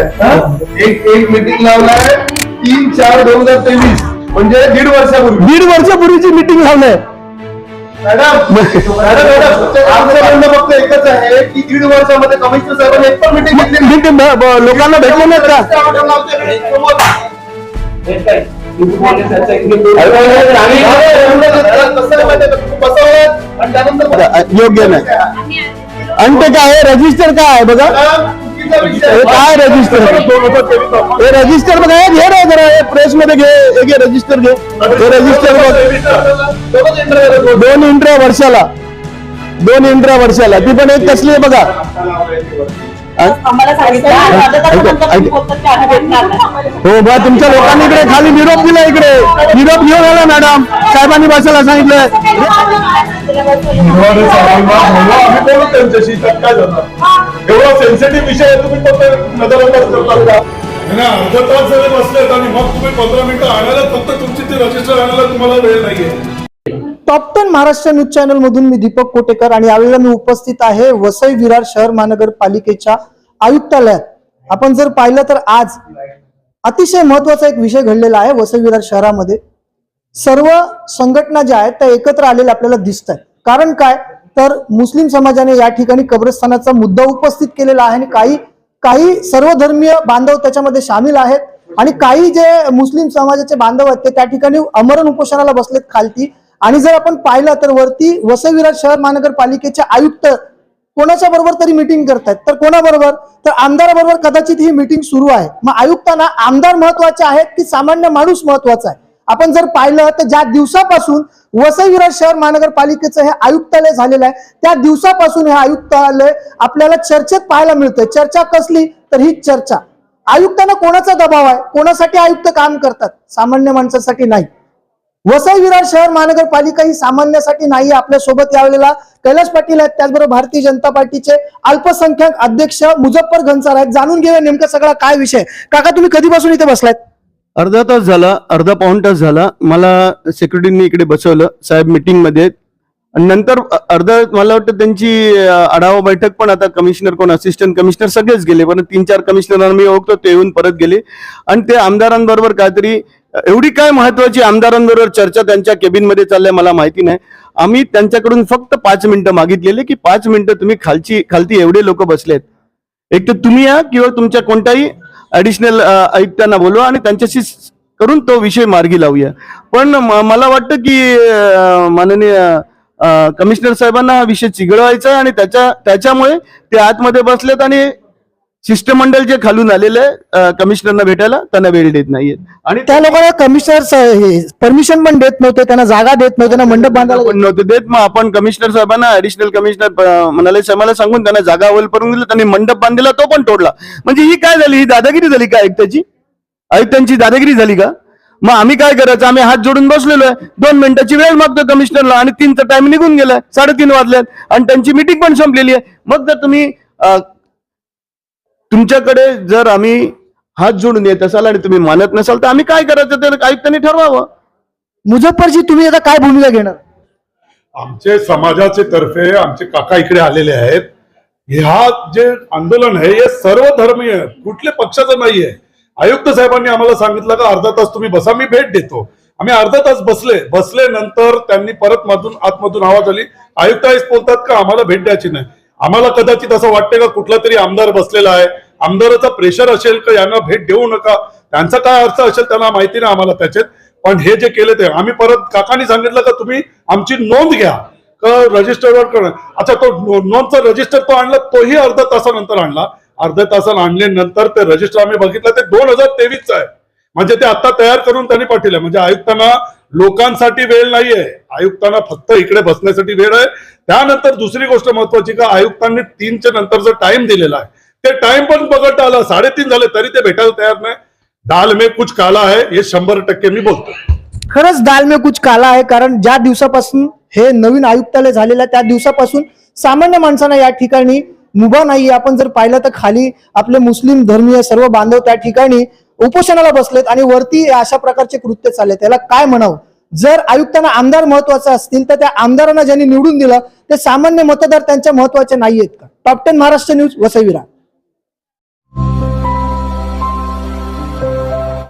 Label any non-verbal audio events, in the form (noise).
आहे? एक एक मीटिंग लावलाय. तीन चार दोन हजार तेवीस. म्हणजे दीड वर्षापूर्वी. दीड वर्षापूर्वीची मिटिंग लावलंय. मॅडम मॅडम (laughs) मॅडम आमचं म्हणणं फक्त एकच आहे की दीड वर्षामध्ये कमिशनर साहेबांनी एक पण मीटिंग घेतली नाही. Meeting ब- ब- लोकांना भेटले नाहीत का? योग्य नाही. आणि ते काय रजिस्टर काय आहे? बघा. काय रजिस्टर हे रजिस्टर बघा घे रे जरा प्रेस मध्ये घे हे घे रजिस्टर घे. हे रजिस्टर बघ. दोन इंट्रा वर्षाला. दोन इंट्रा वर्षाला. ती पण एक कसली आहे बघा. हो? बा तुमच्या लोकांनी इकडे खाली निरोप दिला इकडे. निरोप घेऊन आला मॅडम साहेबांनी बसायला सांगितलं एवढा सेन्सिटिव्ह विषय आहे तुम्ही फक्त नजरअंदाज करता का नाही अर्धा तास जरी बसलेत आणि मग तुम्ही पंधरा मिनिटं आणायला फक्त तुमची ती रजिस्टर आणायला तुम्हाला वेळ नाहीये. Top ten Maharashtra news channel मधून मी दीपक कोटेकर आणि यावेळेला मी उपस्थित आहे वसई विरार शहर महानगरपालिकेच्या आयुक्तालयात. आपण जर पाहिलं तर आज अतिशय महत्त्वाचा एक विषय घडलेला आहे वसई विरार शहरामध्ये. सर्व संघटना ज्या आहेत त्या एकत्र आलेल्या आपल्याला दिसत आहेत कारण काय? तर मुस्लिम समाजाने या ठिकाणी कब्रस्थानाचा मुद्दा उपस्थित केलेला आहे आणि काही काही सर्वधर्मीय बांधव त्याच्यामध्ये सामील आहेत. आणि काही जे मुस्लिम समाजाचे बांधव आहेत ते त्या ठिकाणी अमरण उपोषणाला बसलेत खालती. आणि जर आपण पाहिलं तर वरती वसविराज शहर महानगरपालिकेचे आयुक्त कोणाच्या बरोबर तरी मिटिंग करतायत? तर कोणाबरोबर? तर आमदाराबरोबर कदाचित ही मिटिंग सुरू आहे. मग आयुक्तांना आमदार महत्त्वाचे आहेत की सामान्य माणूस महत्त्वाचा आहे? आपण जर पाहिलं तर ज्या दिवसापासून वसई विरार शहर महानगरपालिकेचं हे आयुक्तालय झालेलं आहे त्या दिवसापासून हे आयुक्तालय आपल्याला चर्चेत पाहायला मिळतंय. चर्चा कसली? तर ही चर्चा. आयुक्तांना कोणाचा दबाव आहे? कोणासाठी आयुक्त काम करतात? सामान्य माणसासाठी नाही. वसई विरार शहर महानगरपालिका ही सामान्यासाठी नाही आपल्यासोबत यावेळेला कैलास पाटील आहेत. त्याचबरोबर भारतीय जनता पार्टीचे अल्पसंख्याक अध्यक्ष मुझफ्फर घनसार आहेत. जाणून घेऊया नेमका सगळा काय विषय काका तुम्ही कधीपासून इथे बसलायत? अर्धा तास झाला अर्धा पाऊण तास झाला. मला सेक्रेटरीने इकडे बसवलं. साहेब मिटिंगमध्ये आणि नंतर अर्धा मला वाटतं त्यांची आढावा बैठक पण आता कमिशनर कोण असिस्टंट कमिशनर सगळेच गेले. पण तीन चार कमिशनरांना मी ओळखतो ते येऊन परत गेले. आणि ते आमदारांबरोबर काहीतरी एवढी काय महत्वाची आमदारांबरोबर चर्चा त्यांच्या केबिनमध्ये चालल्या मला माहिती नाही. आम्ही त्यांच्याकडून फक्त पाच मिनिटं मागितलेले की पाच मिनिटं तुम्ही खालची खालती एवढे लोक बसलेत. एक तर तुम्ही या किंवा तुमच्या कोणत्याही ॲडिशनल uh, आयुक्तांना बोलवा आणि त्यांच्याशी करून तो विषय मार्गी लावूया. पण मला वाटतं की माननीय कमिशनर साहेबांना हा विषय चिघळवायचा आणि त्याच्या त्याच्यामुळे ते आतमध्ये बसलेत आणि शिष्टमंडळ जे खालून आलेले आहे, कमिशनरना भेटायला त्यांना वेळ देत नाहीये. आणि त्या लोकांना कमिशनर परमिशन पण देत नव्हते त्यांना जागा देत नव्हते मंडप बांधायला पण नव्हते देत. मग आपण कमिशनर साहेबांना ऍडिशनल कमिशनर म्हणाले साहेबांना सांगून त्यांना जागा अवेल करून दिली त्यांनी मंडप बांधलेला तो पण तोडला. म्हणजे ही काय झाली? ही दादागिरी झाली का आयुक्ताची? आयुक्तांची दादागिरी झाली का? मग आम्ही काय करायचं? आम्ही हात जोडून बसलेलो आहे. दोन मिनिटाची वेळ मागतो कमिशनरला आणि तीनचा टाइम निघून गेलाय. साडेतीन वाजल्यात आणि त्यांची मिटिंग पण संपलेली आहे. मग जर तुम्ही तुमच्याकडे जर आम्ही हात जोडून येत असाल आणि तुम्ही मानत नसाल तर आम्ही काय करायचं ते आयुक्तांनी ठरवावं. मुझफ्फरजी तुम्ही आता काय भूमिका घेणार? आमचे समाजाचे तर्फे आमचे काका इकडे आलेले आहेत. ह्या जे आंदोलन आहे हे सर्व धर्मीय. कुठल्या पक्षाचं नाहीये. आयुक्त साहेबांनी आम्हाला सांगितलं का अर्धा तास तुम्ही बसा मी भेट देतो. आम्ही अर्धा तास बसले. बसले नंतर त्यांनी परत मधून आतमधून आवाज आली. आयुक्त आहेच बोलतात का आम्हाला भेट द्यायची नाही. आम्हाला कदाचित असं वाटतं का कुठला तरी आमदार बसलेला आहे? आमदाराचा प्रेशर असेल का यांना भेट देऊ नका? त्यांचा काय अर्थ असेल त्यांना माहिती नाही आम्हाला त्याच्यात. पण हे जे केले ते आम्ही परत काकांनी सांगितलं का तुम्ही आमची नोंद घ्या. का रजिस्टरवर करा. अच्छा तो नोंदचा रजिस्टर तो आणला तोही अर्धा तासानंतर आणला. अर्ध्या तासाला आणल्यानंतर ते रजिस्टर आम्ही बघितलं ते दोन हजार तेवीसचं आहे. म्हणजे ते आता तयार करून त्यांनी पाठवलं म्हणजे आयुक्तांना लोकांसाठी वेळ नाहीये. आयुक्तांना फक्त इकडे बसण्यासाठी वेळ आहे. त्यानंतर दुसरी गोष्ट महत्वाची का आयुक्तांनी तीनच्या नंतरचा टाइम दिलेला आहे ते टाइम पण बघत आलं. साडेतीन झाले तरी ते भेटायला तयार नाही. दाल में कुछ काला आहे हे शंभर टक्के मी बोलतो. खरंच दाल में कुछ काला आहे कारण ज्या दिवसापासून हे नवीन आयुक्तालय झालेलं आहे त्या दिवसापासून सामान्य माणसांना या ठिकाणी मुभा नाही आपण जर पाहिलं तर खाली आपले मुस्लिम धर्मीय सर्व बांधव त्या ठिकाणी उपोषणाला बसलेत आणि वरती अशा प्रकारचे कृत्य चालले त्याला काय म्हणावं? जर आयुक्तांना आमदार महत्त्वाचे असतील तर त्या आमदारांना ज्यांनी निवडून दिलं ते सामान्य मतदार त्यांच्या महत्त्वाचे आहेत का? Top ten Maharashtra news वसईविरा